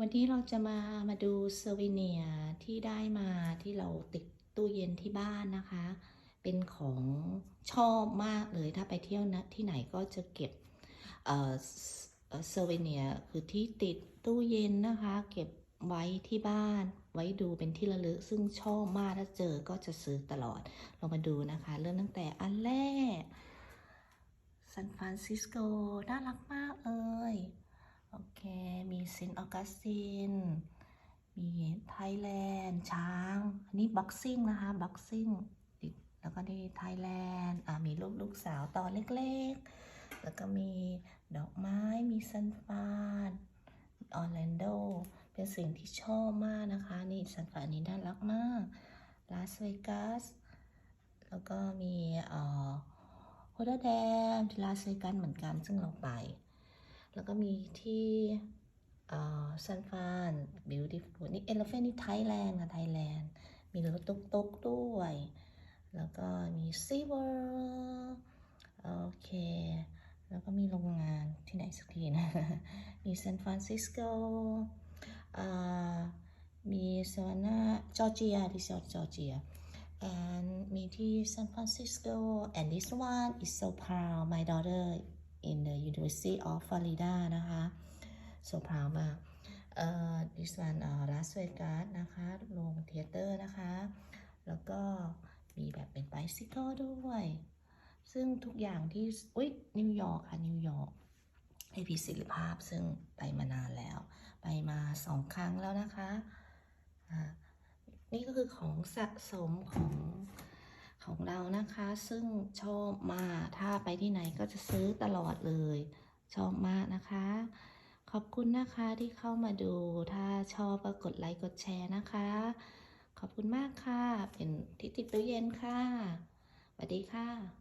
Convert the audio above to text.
วันนี้เราจะมามาดูเซอร์วิเนียที่ได้มาที่เราติดตู้เย็นที่บ้านนะคะ เป็นของชอบมากเลยถ้าไปเที่ยวนะที่ไหนก็จะเก็บเอ่อเซอร์วิเนียคือที่ติดตู้เย็นนะคะ เก็บไว้ที่บ้าน ไว้ดูเป็นที่ระลึก ซึ่งชอบมากถ้าเจอก็จะซื้อตลอดเรามาดูนะคะ เริ่มตั้งแต่อันแรกซานฟรานซิสโกน่ารักมากเลย โอเค มีเซนต์ออกัสติน มีไทยแลนด์ ช้าง อันนี้บ็อกซิ่งนะคะ บ็อกซิ่ง แล้วก็นี่ไทยแลนด์ อ่ามีลูกลูกสาวตอนเล็กๆ แล้วก็มีดอกไม้ มีซันฟานออร์แลนโด เป็นสิ่งที่ชอบมากนะคะ นี่ซันฟานนี้น่ารักมาก ลาสเวกัส แล้วก็มีเอ่อโฮดาแดมที่ลาสเวกัสเหมือนกัน ซึ่งเราไป แล้วก็มีที่ซันฟานบิวตี้ฟูดนี่เอลเฟนนี่ไทยแลนด์ค่ะไทยแลนด์มีรถตุ๊กตุ๊กด้วย แล้วก็มีซีเวิร์โอเค แล้วก็มีโรงงานที่ไหนสักทีนะ มีซานฟรานซิสโกมีซาวานาจอร์เจียที่จอร์เจีย and มีที่ San Francisco and this one is so proud my daughter in the University of Florida นะคะ so proud มากเอ่อ this one เอ่อ Las Vegas นะคะโรงเทเตอร์นะคะ แล้วก็มีแบบเป็น bicycle ด้วย ซึ่งทุกอย่างที่ อุ๊ย นิวยอร์กค่ะนิวยอร์กให้พิสิทธิภาพซึ่งไปมานานแล้ว ไปมาสองครั้งแล้วนะคะอ่านี่ก็คือของสะสมของ ของเรานะคะ ซึ่งชอบมากถ้าไปที่ไหนก็จะซื้อตลอดเลย ชอบมากนะคะ ขอบคุณนะคะที่เข้ามาดู ถ้าชอบก็กดไลค์กดแชร์นะคะ ขอบคุณมากค่ะ เป็นที่ติดตู้เย็นค่ะสวัสดีค่ะ